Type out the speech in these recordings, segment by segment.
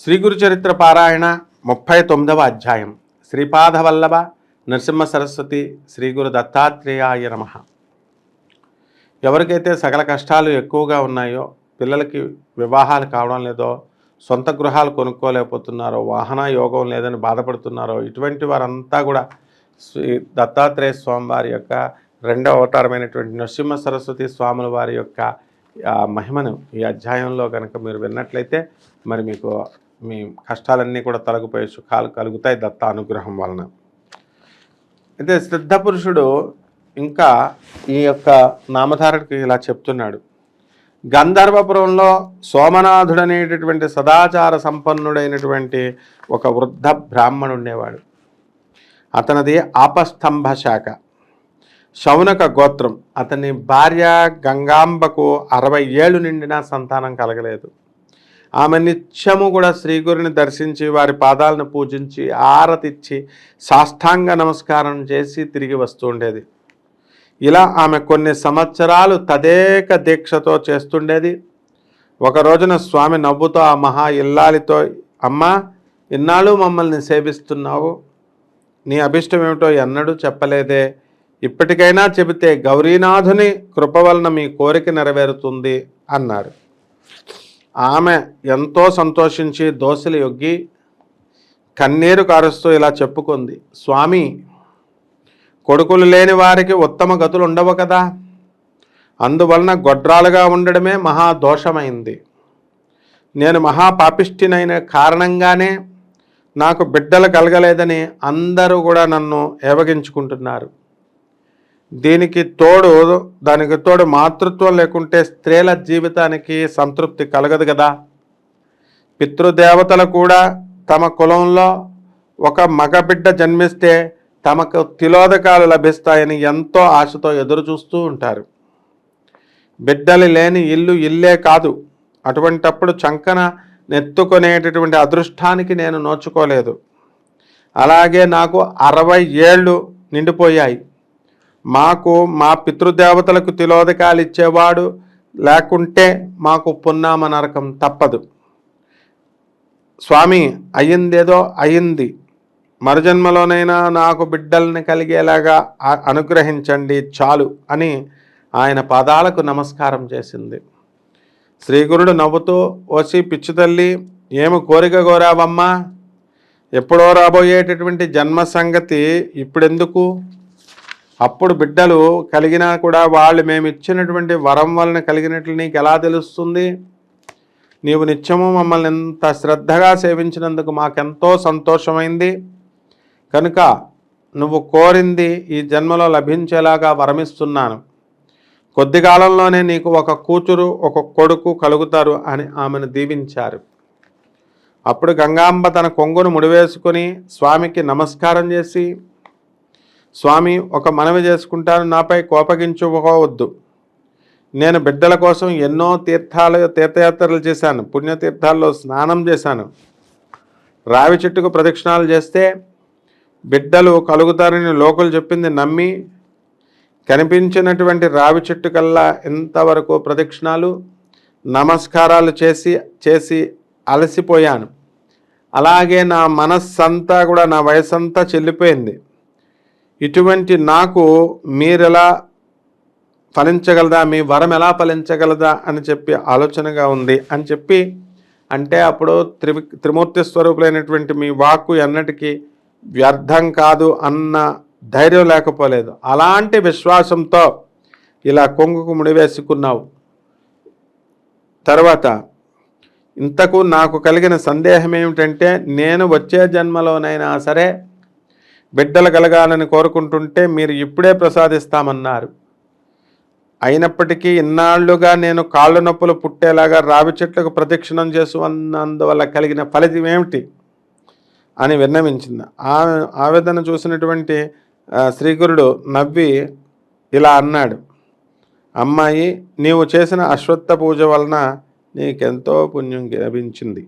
శ్రీ గురు చరిత్ర పారాయణ ముప్పై తొమ్మిదవ అధ్యాయం. శ్రీపాదవల్లభ నరసింహ సరస్వతి శ్రీ గురు దత్తాత్రేయాయ నమ. ఎవరికైతే సకల కష్టాలు ఎక్కువగా ఉన్నాయో పిల్లలకి వివాహాలు కావడం లేదో సొంత గృహాలు కొనుక్కోలేకపోతున్నారో వాహన యోగం లేదని బాధపడుతున్నారో ఇటువంటి వారంతా కూడా శ్రీ దత్తాత్రేయ స్వామి వారి యొక్క రెండవ అవతారమైనటువంటి నరసింహ సరస్వతి స్వాముల వారి యొక్క మహిమను ఈ అధ్యాయంలో కనుక మీరు విన్నట్లయితే మరి మీకు మీ కష్టాలన్నీ కూడా తొలగిపోయే సుఖాలు కలుగుతాయి దత్త అనుగ్రహం వలన. అయితే సిద్ధ పురుషుడు ఇంకా ఈ యొక్క నామధారుడికి ఇలా చెప్తున్నాడు. గంధర్వపురంలో సోమనాథుడు అనేటటువంటి సదాచార సంపన్నుడైనటువంటి ఒక వృద్ధ బ్రాహ్మణుడు ఉండేవాడు అతనిది ఆపస్తంభ శాఖ. శౌనక గోత్రం. అతని భార్య గంగాంబకు అరవై ఏళ్ళు నిండినా సంతానం కలగలేదు. ఆమె నిత్యము కూడా శ్రీగురిని దర్శించి వారి పాదాలను పూజించి ఆరతిచ్చి సాష్టాంగ నమస్కారం చేసి తిరిగి వస్తూ ఉండేది. ఇలా ఆమె కొన్ని సంవత్సరాలు తదేక దీక్షతో చేస్తుండేది. ఒక రోజున స్వామి నవ్వుతో ఆ మహా ఇల్లాలితో అమ్మా ఇన్నాళ్ళు మమ్మల్ని సేవిస్తున్నావు. నీ అభిష్టం ఏమిటో ఎన్నడూ చెప్పలేదే. ఇప్పటికైనా చెబితే గౌరీనాథుని కృప వలన మీ కోరిక నెరవేరుతుంది అన్నారు ఆమె ఎంతో సంతోషించి దోశలు యొగ్గి కన్నీరు కారుస్తూ ఇలా చెప్పుకుంది. స్వామి కొడుకులు లేని వారికి ఉత్తమ గతులు ఉండవు కదా. అందువలన గొడ్రాలుగా ఉండడమే మహా దోషమైంది. నేను మహాపాపిష్టినైన కారణంగానే నాకు బిడ్డలు కలగలేదని అందరూ కూడా నన్ను ఏవగించుకుంటున్నారు. దీనికి తోడు దానికి తోడు మాతృత్వం లేకుంటే స్త్రీల జీవితానికి సంతృప్తి కలగదు కదా. పితృదేవతలు కూడా తమ కులంలో ఒక మగబిడ్డ జన్మిస్తే తమకు తిలోదకాలు లభిస్తాయని ఎంతో ఆశతో ఎదురు చూస్తూ ఉంటారు. బిడ్డలు లేని ఇల్లు ఇల్లే కాదు. అటువంటప్పుడు చంకన నెత్తుకునేటటువంటి అదృష్టానికి నేను నోచుకోలేదు. అలాగే నాకు అరవై ఏళ్ళు నిండిపోయాయి. మాకు మా పితృదేవతలకు తిలోదకాలు ఇచ్చేవాడు లేకుంటే మాకు పున్నామ నరకం తప్పదు. స్వామి అయ్యిందేదో అయ్యింది. మరుజన్మలోనైనా నాకు బిడ్డల్ని కలిగేలాగా అనుగ్రహించండి చాలు అని ఆయన పాదాలకు నమస్కారం చేసింది. శ్రీగురుడు నవ్వుతూ ఓసి పిచ్చి తల్లి ఏమి కోరిక కోరావమ్మా? ఎప్పుడో రాబోయేటటువంటి జన్మ సంగతి ఇప్పుడెందుకు? అప్పుడు బిడ్డలు కలిగినా కూడా వాళ్ళు మేము ఇచ్చినటువంటి వరం వలన కలిగినట్లు నీకు ఎలా తెలుస్తుంది? నీవు నిత్యము మమ్మల్ని ఎంత శ్రద్ధగా సేవించినందుకు మాకెంతో సంతోషమైంది. కనుక నువ్వు కోరింది ఈ జన్మలో లభించేలాగా వరమిస్తున్నాను. కొద్ది కాలంలోనే నీకు ఒక కూతురు ఒక కొడుకు కలుగుతారు అని ఆమెను దీవించారు. అప్పుడు గంగాంబ తన కొంగును ముడివేసుకుని స్వామికి నమస్కారం చేసి స్వామి ఒక మనవి చేసుకుంటాను నాపై కోపగించుకోవద్దు నేను బిడ్డల కోసం ఎన్నో తీర్థాల తీర్థయాత్రలు చేశాను పుణ్యతీర్థాల్లో స్నానం చేశాను. రావి చెట్టుకు ప్రదక్షిణాలు చేస్తే బిడ్డలు కలుగుతారని లోకలు చెప్పింది నమ్మి కనిపించినటువంటి రావి చెట్టు కల్లా ఇంతవరకు ప్రదక్షిణాలు నమస్కారాలు చేసి చేసి అలసిపోయాను. అలాగే నా మనస్సంతా కూడా నా వయసంతా చెల్లిపోయింది. ఇటువంటి నాకు మీరెలా ఫలించగలదా? మీ వరం ఎలా ఫలించగలదా? అని చెప్పి ఆలోచనగా ఉంది. అని చెప్పి అంటే అప్పుడు త్రి త్రిమూర్తి స్వరూపులైనటువంటి మీ వాక్కు ఎన్నటికీ వ్యర్థం కాదు అన్న ధైర్యం లేకపోలేదు. అలాంటి విశ్వాసంతో ఇలా కొంగుకు ముడివేసుకున్నావు. తర్వాత ఇంతకు నాకు కలిగిన సందేహం ఏమిటంటే నేను వచ్చే జన్మలోనైనా సరే బిడ్డలు కలగాలని కోరుకుంటుంటే మీరు ఇప్పుడే ప్రసాదిస్తామన్నారు. అయినప్పటికీ ఇన్నాళ్ళుగా నేను కాళ్ళు నొప్పులు పుట్టేలాగా రావి చెట్లకు ప్రదక్షిణం చేసుకున్నందువల్ల కలిగిన ఫలితం ఏమిటి అని విన్నవించింది. ఆ ఆవేదన చూసినటువంటి శ్రీగురుడు నవ్వి ఇలా అన్నాడు. అమ్మాయి నీవు చేసిన అశ్వత్థ పూజ వలన నీకెంతో పుణ్యం లభించింది.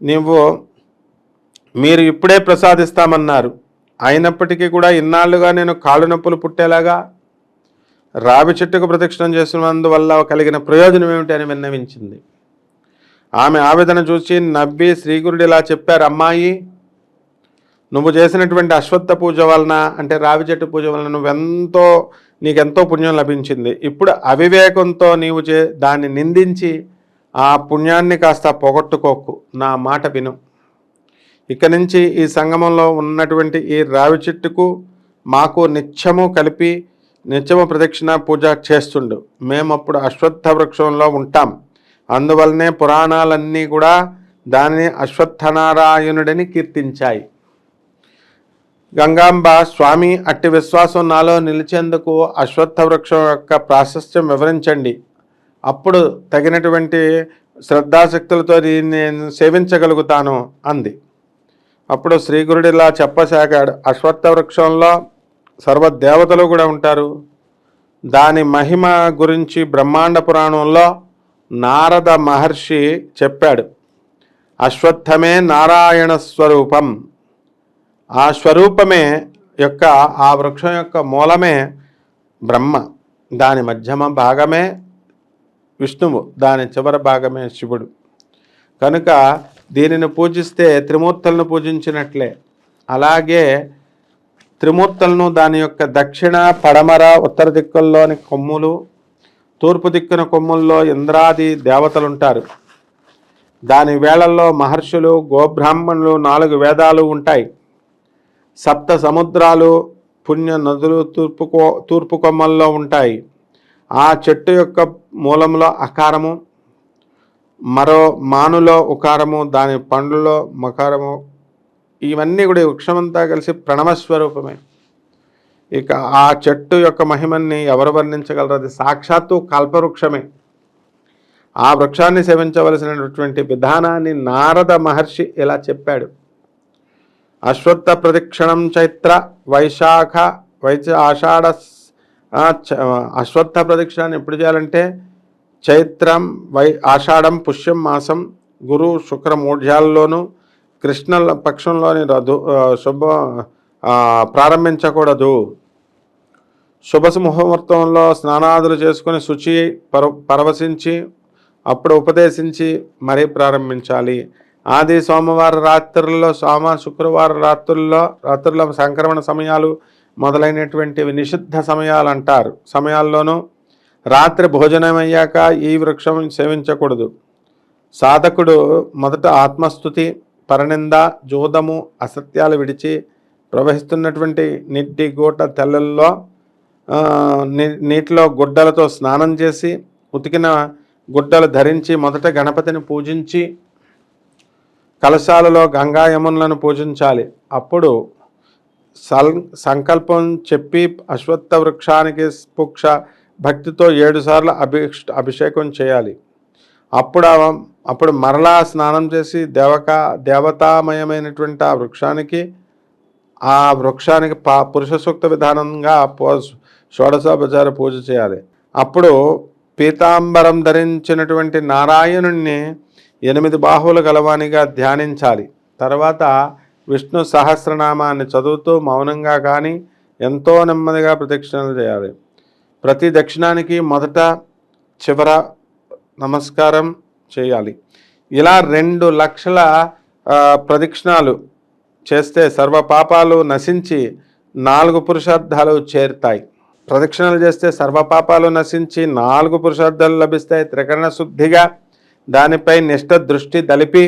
నీవు మీరు ఇప్పుడే ప్రసాదిస్తామన్నారు. అయినప్పటికీ కూడా ఇన్నాళ్ళుగా నేను కాళ్ళు నొప్పులు పుట్టేలాగా రావి చెట్టుకు ప్రదక్షిణం చేసినందువల్ల కలిగిన ప్రయోజనం ఏమిటి అని విన్నవించింది. ఆమె ఆవేదన చూసి నవ్వి శ్రీగురుడు ఇలా చెప్పారు అమ్మాయి నువ్వు చేసినటువంటి అశ్వత్థ పూజ వలన అంటే రావి చెట్టు పూజ వలన నువ్వెంతో నీకెంతో పుణ్యం లభించింది. ఇప్పుడు అవివేకంతో నీవు చే దాన్ని నిందించి ఆ పుణ్యాన్ని కాస్త పొగట్టుకోకు. నా మాట విను. ఇక నుంచి ఈ సంగమంలో ఉన్నటువంటి ఈ రావి చెట్టుకు మాకు నిత్యము కలిపి నిత్యము ప్రదక్షిణ పూజ చేస్తుండు. మేము అప్పుడు అశ్వత్థ వృక్షంలో ఉంటాం. అందువల్లనే పురాణాలన్నీ కూడా దానిని అశ్వత్థనారాయణుడని కీర్తించాయి. గంగాంబ స్వామి అట్టి విశ్వాసం నాలో నిలిచేందుకు అశ్వత్థ వృక్షం యొక్క ప్రాశస్త్యం వివరించండి. అప్పుడు తగినటువంటి శ్రద్ధాశక్తులతో దీన్ని నేను సేవించగలుగుతాను అంది. అప్పుడు శ్రీగురుడిలా చెప్పసాగాడు అశ్వత్థ వృక్షంలో సర్వదేవతలు కూడా ఉంటారు. దాని మహిమ గురించి బ్రహ్మాండ పురాణంలో నారద మహర్షి చెప్పాడు అశ్వత్థమే నారాయణ స్వరూపం. ఆ స్వరూపమే యొక్క ఆ వృక్షం యొక్క మూలమే బ్రహ్మ. దాని మధ్యమ భాగమే విష్ణువు దాని చివరి భాగమే శివుడు. కనుక దీనిని పూజిస్తే త్రిమూర్తులను పూజించినట్లే. అలాగే త్రిమూర్తులను దాని యొక్క దక్షిణ పడమర ఉత్తర దిక్కుల్లోని కొమ్ములు తూర్పు దిక్కున కొమ్ముల్లో ఇంద్రాది దేవతలు ఉంటారు దాని వేళల్లో మహర్షులు గోబ్రాహ్మణులు నాలుగు వేదాలు ఉంటాయి. సప్త సముద్రాలు పుణ్య నదులు తూర్పు తూర్పు కొమ్మల్లో ఉంటాయి. ఆ చెట్టు యొక్క మూలంలో అకారము మరో మానులో ఉకారము దాని పండ్లలో మకారము ఇవన్నీ కూడా వృక్షమంతా కలిసి ప్రణవస్వరూపమే ఇక ఆ చెట్టు యొక్క మహిమని ఎవరు వర్ణించగలరు? అది సాక్షాత్తు కల్పవృక్షమే. ఆ వృక్షాన్ని సేవించవలసినటువంటి విధానాన్ని నారద మహర్షి ఇలా చెప్పాడు. అశ్వత్థ ప్రదక్షిణం చైత్ర వైశాఖ వైచ ఆషాఢ చ- అశ్వత్థ ప్రదక్షిణాన్ని ఎప్పుడు చేయాలంటే చైత్రం వై ఆషాఢం పుష్యం మాసం గురు శుక్ర మూఢ్యాల్లోనూ కృష్ణ పక్షంలోని రధు శుభ ప్రారంభించకూడదు. శుభ ముహూర్తంలో స్నానాదులు చేసుకుని శుచి పర పరవశించి అప్పుడు ఉపదేశించి మరీ ప్రారంభించాలి. ఆది సోమవార రాత్రుల్లో సోమ శుక్రవారం రాత్రుల్లో రాత్రుల సంక్రమణ సమయాలు మొదలైనటువంటివి నిషిద్ధ సమయాలు అంటారు సమయాల్లోనూ రాత్రి భోజనం అయ్యాక ఈ వృక్షం సేవించకూడదు. సాధకుడు మొదట ఆత్మస్థుతి పరనింద జోదము అసత్యాలు విడిచి ప్రవహిస్తున్నటువంటి నిట్టి గూట తెల్లల్లో నీ- నీటిలో గుడ్డలతో స్నానం చేసి ఉతికిన గుడ్డలు ధరించి మొదట గణపతిని పూజించి కలశాలలో గంగా యమునులను పూజించాలి. అప్పుడు సల్ సంకల్పం చెప్పి అశ్వత్థ వృక్షానికి పుక్ష భక్తితో ఏడుసార్లు అభిష్ అభిషేకం చేయాలి. అప్పుడు అప్పుడు మరలా స్నానం చేసి దేవక దేవతామయమైనటువంటి ఆ వృక్షానికి ఆ వృక్షానికి పా పురుష సూక్త విధానంగా షోడశోపచార పూజ చేయాలి. అప్పుడు పీతాంబరం ధరించినటువంటి నారాయణుణ్ణి ఎనిమిది బాహువులు గలవానిగా ధ్యానించాలి. తర్వాత విష్ణు సహస్రనామాన్ని చదువుతూ మౌనంగా కానీ ఎంతో నెమ్మదిగా ప్రదక్షిణలు చేయాలి. ప్రతి దక్షిణానికి మొదట చివర నమస్కారం చేయాలి. ఇలా రెండు లక్షల ప్రదక్షిణాలు చేస్తే సర్వ పాపాలు నశించి నాలుగు పురుషార్థాలు చేరుతాయి. ప్రదక్షిణలు చేస్తే సర్వ పాపాలు నశించి నాలుగు పురుషార్థాలు లభిస్తాయి. త్రికరణ శుద్ధిగా దానిపై నిష్ట దృష్టి దలిపి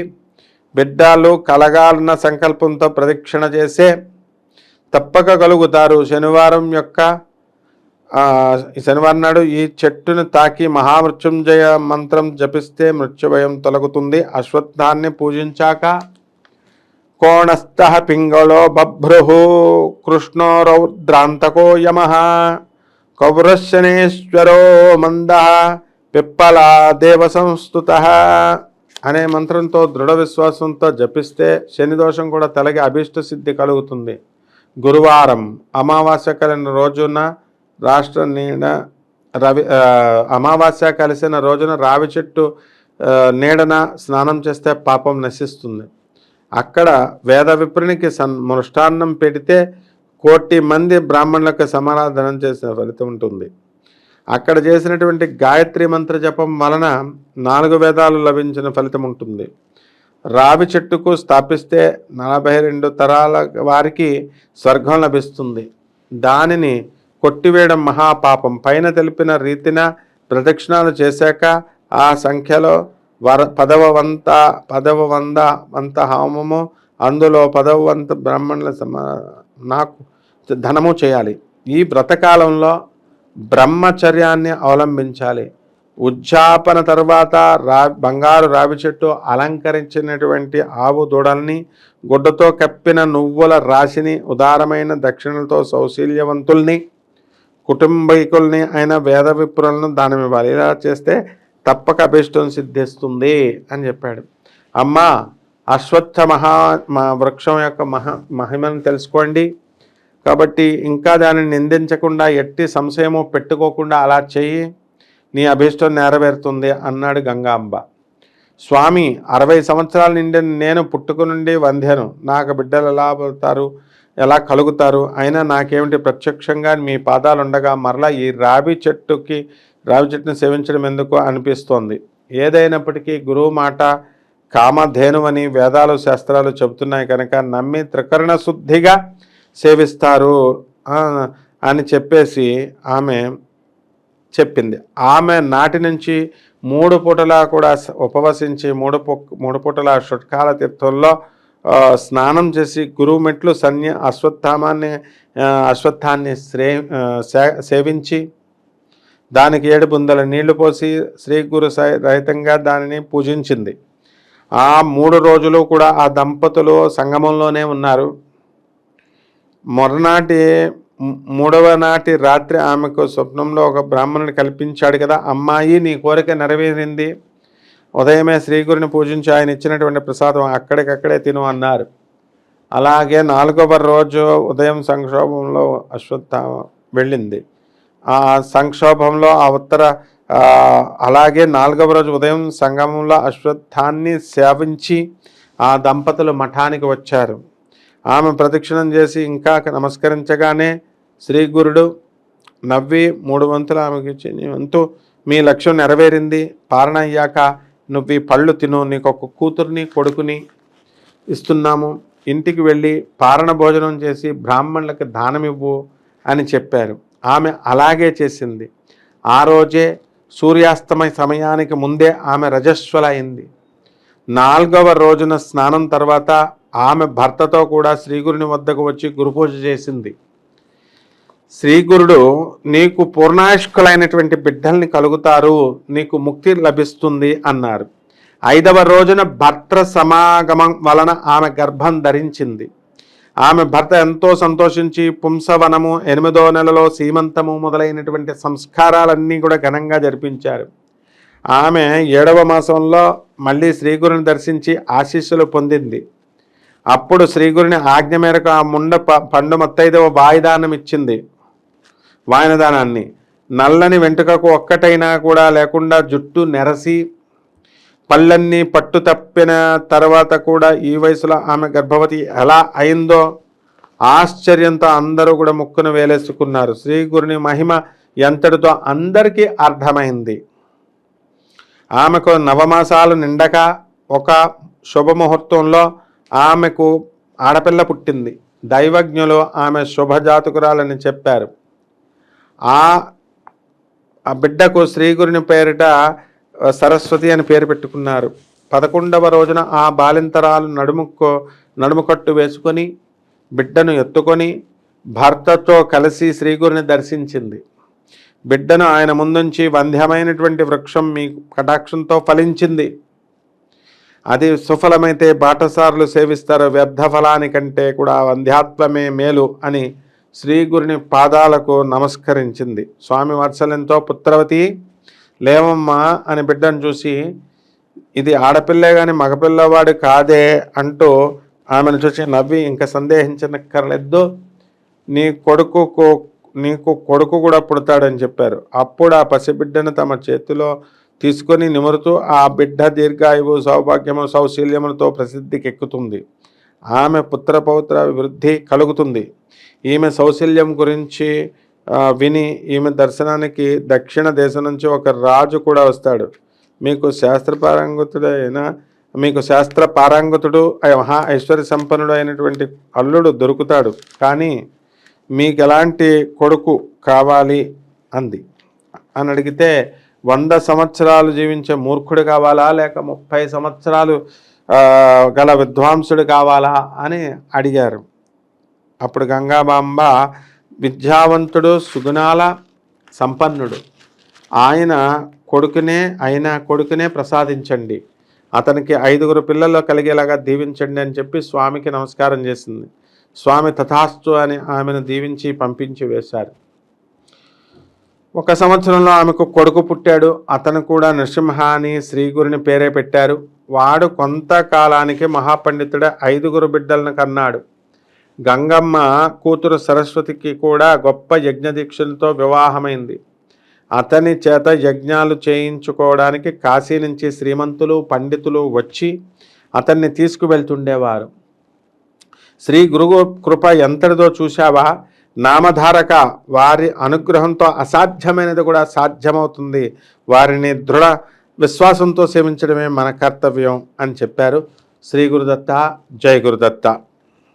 బిడ్డలు కలగాలన్న సంకల్పంతో ప్రదక్షిణ చేసే తప్పక కలుగుతారు. శనివారం యొక్క శనివారం నాడు ఈ చెట్టును తాకి మహామృత్యుంజయ మంత్రం జపిస్తే మృత్యుభయం తొలగుతుంది. అశ్వత్థాన్ని పూజించాక కోణస్థ పింగళో బభ్రు కృష్ణో రౌద్రాంతకో యమ కౌరశనేశ్వరో మంద పిప్పల దేవ సంస్థుత అనే మంత్రంతో దృఢ విశ్వాసంతో జపిస్తే శని దోషం కూడా తలగి అభీష్ట సిద్ధి కలుగుతుంది. గురువారం అమావాస్య కలిగిన రోజున రాష్ట్ర నీడ రవి అమావాస్య కలిసిన రోజున రావి చెట్టు నీడన స్నానం చేస్తే పాపం నశిస్తుంది. అక్కడ వేద విప్రునికి సన్ మృష్టాన్నం పెడితే కోటి మంది బ్రాహ్మణులకు సమారాధనం చేసిన ఫలితం ఉంటుంది. అక్కడ చేసినటువంటి గాయత్రి మంత్ర జపం వలన నాలుగు వేదాలు లభించిన ఫలితం ఉంటుంది. రావి చెట్టుకు స్థాపిస్తే నలభై రెండు తరాల వారికి స్వర్గం లభిస్తుంది. దానిని కొట్టివేయడం మహాపాపం. పైన తెలిపిన రీతిన ప్రదక్షిణాలు చేశాక ఆ సంఖ్యలో వర పదవ వంత పదవ వంద వంత హోమము అందులో పదవ వంత బ్రాహ్మణుల నాకు ధనము చేయాలి. ఈ వ్రతకాలంలో బ్రహ్మచర్యాన్ని అవలంబించాలి. ఉజ్జాపన తర్వాత రా బంగారు రావి చెట్టు అలంకరించినటువంటి ఆవు దూడల్ని గుడ్డతో కప్పిన నువ్వుల రాశిని ఉదారమైన దక్షిణలతో సౌశీల్యవంతుల్ని కుటుంబీకుల్ని ఆయన వేద విప్రులను దానం ఇవ్వాలి ఇలా చేస్తే తప్పక అభిష్టం సిద్ధిస్తుంది అని చెప్పాడు. అమ్మ అశ్వత్థ మహా మా వృక్షం యొక్క మహా మహిమను తెలుసుకోండి. కాబట్టి ఇంకా దానిని నిందించకుండా ఎట్టి సంశయము పెట్టుకోకుండా అలా చెయ్యి నీ అభీష్టం నెరవేరుతుంది అన్నాడు గంగాంబ. స్వామి అరవై సంవత్సరాల నుండి నేను పుట్టుక నుండి వంధ్యను నాకు బిడ్డలు ఎలా పుడతారు? ఎలా కలుగుతారు? అయినా నాకేమిటి ప్రత్యక్షంగా మీ పాదాలు ఉండగా మరలా ఈ రావి చెట్టుకి రావి చెట్టుని సేవించడం ఎందుకు అనిపిస్తోంది? ఏదైనప్పటికీ గురువు మాట కామధేనువని వేదాలు శాస్త్రాలు చెబుతున్నాయి కనుక నమ్మి త్రికరణ శుద్ధిగా సేవిస్తారు. అని చెప్పేసి ఆమె చెప్పింది. ఆమె నాటి నుంచి మూడు పూటలా కూడా ఉపవసించి మూడు పు మూడు పూటల షుట్కాల తీర్థంలో స్నానం చేసి గురువు మెట్లు సన్య అశ్వత్థామాన్ని అశ్వత్థాన్ని శ్రే సే- సేవించి దానికి ఏడు బుందల నీళ్ళు పోసి శ్రీ గురు సై- రహితంగా దానిని పూజించింది. ఆ మూడు రోజులు కూడా ఆ దంపతులు సంగమంలోనే ఉన్నారు. మొరనాటి మూడవ నాటి రాత్రి ఆమెకు స్వప్నంలో ఒక బ్రాహ్మణుడు కల్పించాడు కదా అమ్మాయి నీ కోరిక నెరవేరింది. ఉదయమే శ్రీగురిని పూజించి ఆయన ఇచ్చినటువంటి ప్రసాదం అక్కడికక్కడే తిను అన్నారు. అలాగే నాలుగవ రోజు ఉదయం సంక్షోభంలో అశ్వత్థామ వెళ్ళింది. ఆ సంక్షోభంలో ఆ ఉత్తర అలాగే నాలుగవ రోజు ఉదయం సంగమంలో అశ్వత్థాన్ని సేవించి ఆ దంపతులు మఠానికి వచ్చారు. ఆమె ప్రదక్షిణం చేసి ఇంకా నమస్కరించగానే శ్రీ గురుడు నవ్వి మూడు వంతులు ఆమెకి ఇచ్చి నీ వంతు మీ లక్ష్యం నెరవేరింది పారణ అయ్యాక నువ్వు ఈ పళ్ళు తిను నీకు ఒక కూతుర్ని కొడుకుని ఇస్తున్నాము. ఇంటికి వెళ్ళి పారణ భోజనం చేసి బ్రాహ్మణులకు దానమివ్వు అని చెప్పారు. ఆమె అలాగే చేసింది. ఆ రోజే సూర్యాస్తమయ సమయానికి ముందే ఆమె రజస్వల అయింది నాలుగవ రోజున స్నానం తర్వాత ఆమె భర్తతో కూడా శ్రీగురుని వద్దకు వచ్చి గురుపూజ చేసింది. శ్రీగురుడు నీకు పూర్ణాయుష్కులైనటువంటి బిడ్డల్ని కలుగుతారు నీకు ముక్తి లభిస్తుంది అన్నారు. ఐదవ రోజున భర్త సమాగమం వలన ఆమె గర్భం ధరించింది. ఆమె భర్త ఎంతో సంతోషించి పుంసవనము ఎనిమిదో నెలలో సీమంతము మొదలైనటువంటి సంస్కారాలన్నీ కూడా ఘనంగా జరిపించారు. ఆమె ఏడవ మాసంలో మళ్ళీ శ్రీగురుని దర్శించి ఆశీస్సులు పొందింది. అప్పుడు శ్రీగురుని ఆజ్ఞ మేరకు ఆ ముండ ప- పండు మొత్తైదవ వాయిదానం ఇచ్చింది వాయనదానాన్ని. నల్లని వెంట్రుకకు ఒక్కటైనా కూడా లేకుండా జుట్టు నెరసి పళ్ళన్నీ పట్టు తప్పిన తర్వాత కూడా ఈ వయసులో ఆమె గర్భవతి ఎలా అయిందో ఆశ్చర్యంతో అందరూ కూడా ముక్కును వేలేసుకున్నారు. శ్రీ గురుని మహిమ ఎంతటితో అందరికీ అర్థమైంది. ఆమెకు నవమాసాలు నిండక ఒక శుభముహూర్తంలో ఆమెకు ఆడపిల్ల పుట్టింది. దైవజ్ఞులు ఆమె శుభజాతకురాలని చెప్పారు. ఆ ఆ బిడ్డకు శ్రీగురుని పేరిట సరస్వతి అని పేరు పెట్టుకున్నారు. పదకొండవ రోజున ఆ బాలింతరాలు నడుముకో నడుముకట్టు వేసుకొని బిడ్డను ఎత్తుకొని భర్తతో కలిసి శ్రీగురిని దర్శించింది. బిడ్డను ఆయన ముందుంచి వంధ్యమైనటువంటి వృక్షం మీ కటాక్షంతో ఫలించింది. అది సుఫలమైతే బాటసారులు సేవిస్తారు వ్యర్థ ఫలానికంటే కూడా వంధ్యాత్వమే మేలు అని శ్రీగురుని పాదాలకు నమస్కరించింది. స్వామి వాత్సల్యంతో పుత్రవతి లేవమ్మా అని బిడ్డను చూసి ఇది ఆడపిల్లే కానీ మగపిల్లవాడు కాదే అంటూ ఆమెను చూసి నవ్వి ఇంకా సందేహించనక్కర్లేదు. నీ కొడుకుకు నీకు కొడుకు కూడా పుడతాడని చెప్పారు. అప్పుడు ఆ పసిబిడ్డను తమ చేతిలో తీసుకొని నిమురుతూ ఆ బిడ్డ దీర్ఘాయువు సౌభాగ్యము సౌశీల్యములతో ప్రసిద్ధికి ఎక్కుతుంది ఆమె పుత్ర పౌత్ర వృద్ధి కలుగుతుంది. ఈమె సౌశల్యం గురించి విని ఈమె దర్శనానికి దక్షిణ దేశం నుంచి ఒక రాజు కూడా వస్తాడు. మీకు శాస్త్ర పారంగతుడైన మీకు శాస్త్ర పారంగతుడు మహా ఐశ్వర్య సంపన్నుడు అయినటువంటి అల్లుడు దొరుకుతాడు. కానీ మీకు ఎలాంటి కొడుకు కావాలి అంది. అని అడిగితే వంద సంవత్సరాలు జీవించే మూర్ఖుడు కావాలా? లేక ముప్పై సంవత్సరాలు గల విద్వాంసుడు కావాలా? అని అడిగారు. అప్పుడు గంగాబాంబ విద్యావంతుడు సుగుణాల సంపన్నుడు. ఆయన కొడుకునే ఆయన కొడుకునే ప్రసాదించండి. అతనికి ఐదుగురు పిల్లలు కలిగేలాగా దీవించండి అని చెప్పి స్వామికి నమస్కారం చేసింది. స్వామి తథాస్తు అని ఆమెను దీవించి పంపించి వేశారు. ఒక సంవత్సరంలో ఆమెకు కొడుకు పుట్టాడు. అతను కూడా నృసింహ అని శ్రీగురుని పేరే పెట్టారు. వాడు కొంతకాలానికి మహాపండితుడే ఐదుగురు బిడ్డలను కన్నాడు. గంగమ్మ కూతురు సరస్వతికి కూడా గొప్ప యజ్ఞదీక్షలతో వివాహమైంది. అతని చేత యజ్ఞాలు చేయించుకోవడానికి కాశీ నుంచి శ్రీమంతులు పండితులు వచ్చి అతన్ని తీసుకువెళ్తుండేవారు. శ్రీ గురు కృప ఎంతటిదో చూశావా? నామధారక వారి అనుగ్రహంతో అసాధ్యమైనది కూడా సాధ్యమవుతుంది. వారిని దృఢ విశ్వాసంతో సేవించడమే మన కర్తవ్యం అని చెప్పారు శ్రీ గురుదత్త జై గురుదత్త.